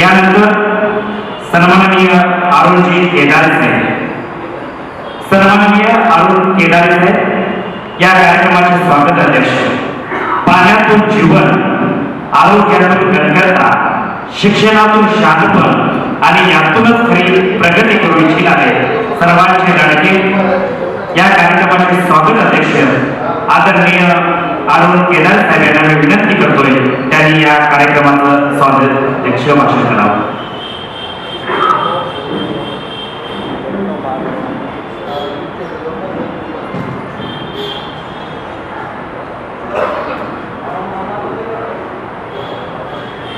यानंतर सन्माननीय अरुणजी केदारे साहेब. सन्माननीय अरुण केदारे साहेब या कार्यक्रमाचे स्वागत अध्यक्ष. पाण्यातून जीवन आरोग्यातून गणगरता शिक्षणातून शांतपण आणि यातूनच खरी प्रगती करू इच्छिणारे सर्वांचे लढके या कार्यक्रमाचे स्वागत अध्यक्ष आदरणीय अरुण केदार साहेब यांना मी विनंती करतोय. त्यांनी या कार्यक्रमाचं स्वागत अध्यक्ष भाषण करावं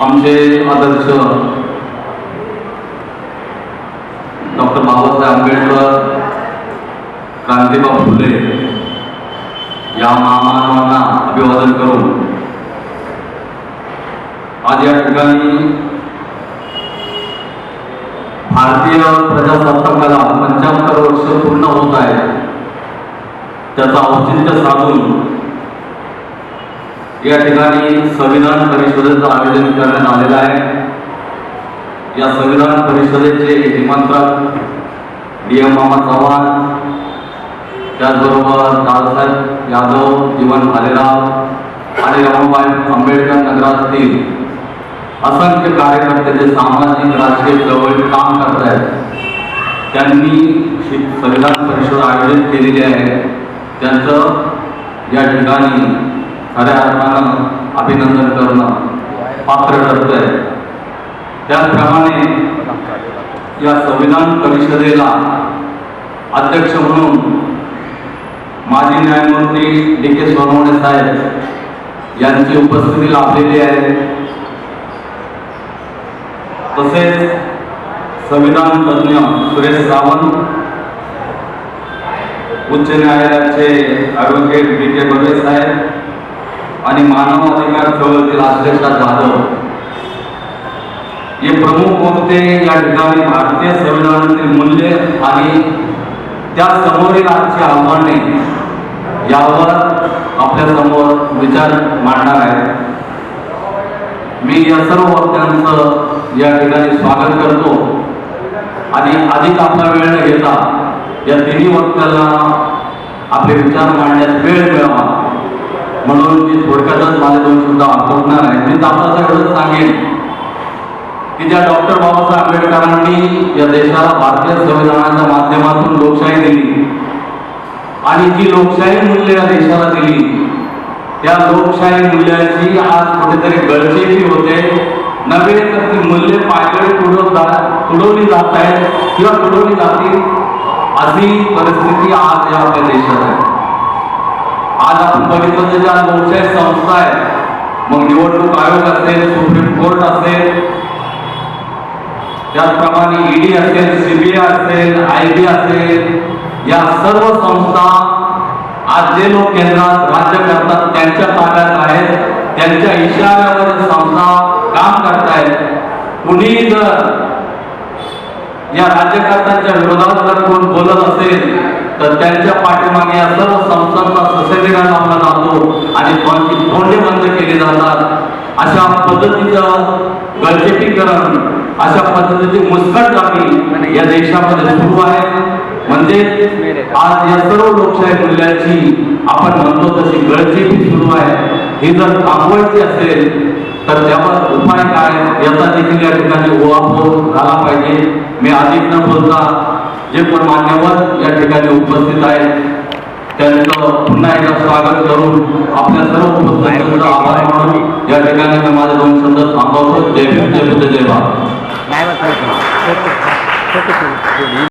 आमचे आदर्श डॉक्टर बाबासाहेब आंबेडकर क्रांतीबाब फुले या महामानवांना अभिवादन करून आज या ठिकाणी भारतीय प्रजासत्ताकाला पंच्याहत्तर वर्ष पूर्ण होत आहे त्याचा औचित्य साधून या ठिकाणी संविधान परिषदेचं आयोजन करण्यात आलेलं आहे. या संविधान परिषदेचे निमंत्रक डी एम मामा चव्हाण त्याचबरोबर दादासाहेब यादव जीवन भालेराव आणि रमाबाई आंबेडकर नगरातील असंख्य कार्यकर्ते जे सामाजिक राजकीय चळवळीत काम करत आहेत त्यांनी संविधान परिषद आयोजित केलेली आहे. त्यांचं या ठिकाणी खऱ्या अर्थानं अभिनंदन करणं पात्र ठरत आहे त्याचप्रमाणे या संविधान परिषदेला अध्यक्ष म्हणून माजी न्यायमूर्ती डी के सोनवणे साहेब यांची उपस्थिती लाभलेली आहे. तसेच संविधान तज्ज्ञ सुरेश सावंत उच्च न्यायालयाचे ॲडव्होकेट बी के बर्वे साहेब आणि मानव अधिकार चळवळीतील आश्लेषा जाधव. हे प्रमुख वक्ते या ठिकाणी भारतीय संविधानातील मूल्य आणि त्या समोरील आजची आव्हाने यावर आपल्यासमोर विचार मांडणार आहे. मी या सर्व वक्त्यांचं या ठिकाणी स्वागत करतो. आणि अधिक आपला वेळ न घेता या तिन्ही वक्त्याला आपले विचार मांडण्यास वेळ मिळावा. म्हणून मी थोडक्यातच माझे दोन सुद्धा आटोपणार आहे. मी आपल्याला एवढंच सांगेन की ज्या डॉक्टर बाबासाहेब आंबेडकरांनी या देशाला भारतीय संविधानाच्या माध्यमातून लोकशाही दिली आणि जी लोकशाही मूल्य या देशाला दिली त्या लोकशाही मूल्याची आज कुठेतरी गळचेपी होते. नव्हे तर ती मूल्य पायदळी तुडव तुडवली जात आहेत किंवा तुडवली जातील. अशी परिस्थिती आज या आपल्या देशात आहे. आज आपण बघितलं तर ज्या लोकशाही संस्था आहेत मग निवडणूक आयोग असेल सुप्रीम कोर्ट असेल त्याचप्रमाणे ईडी असेल सीबीआय असेल आय बी असेल या सर्व संस्था आज जे लोक केंद्रात राज्य करतात त्यांच्या ताब्यात आहेत त्यांच्या इशाऱ्यावर संस्था काम करतायत. कुणी जर या राज्यकर्त्यांच्या विरोधात जर कोण बोलत असेल तर त्यांच्या पाठीमागे या सर्व संस्थांचा ससेमिरा लावला जातो आणि त्यांची तोंडे बंद केली जातात. अशा पद्धतीचं गळचेपीकरण अशा पद्धतीची मुस्कटदाबी या देशामध्ये सुरू आहे. म्हणजे आज या सर्व लोकशाही मूल्याची आपण म्हणतो तशी गळची सुरू आहे. ही जर थांबवायची असेल तर त्यावर उपाय काय? याचा देखील या ठिकाणी ओळख झाला पाहिजे. मी अधिक न बोलता जे पण मान्यवर या ठिकाणी उपस्थित आहेत त्यांचं पुन्हा एकदा स्वागत करून आपल्या सर्व उपस्थितांचा आभार मानून या ठिकाणी मी माझे दोन शब्द थांबवतो. जय भीम जय बुद्ध जय भारत.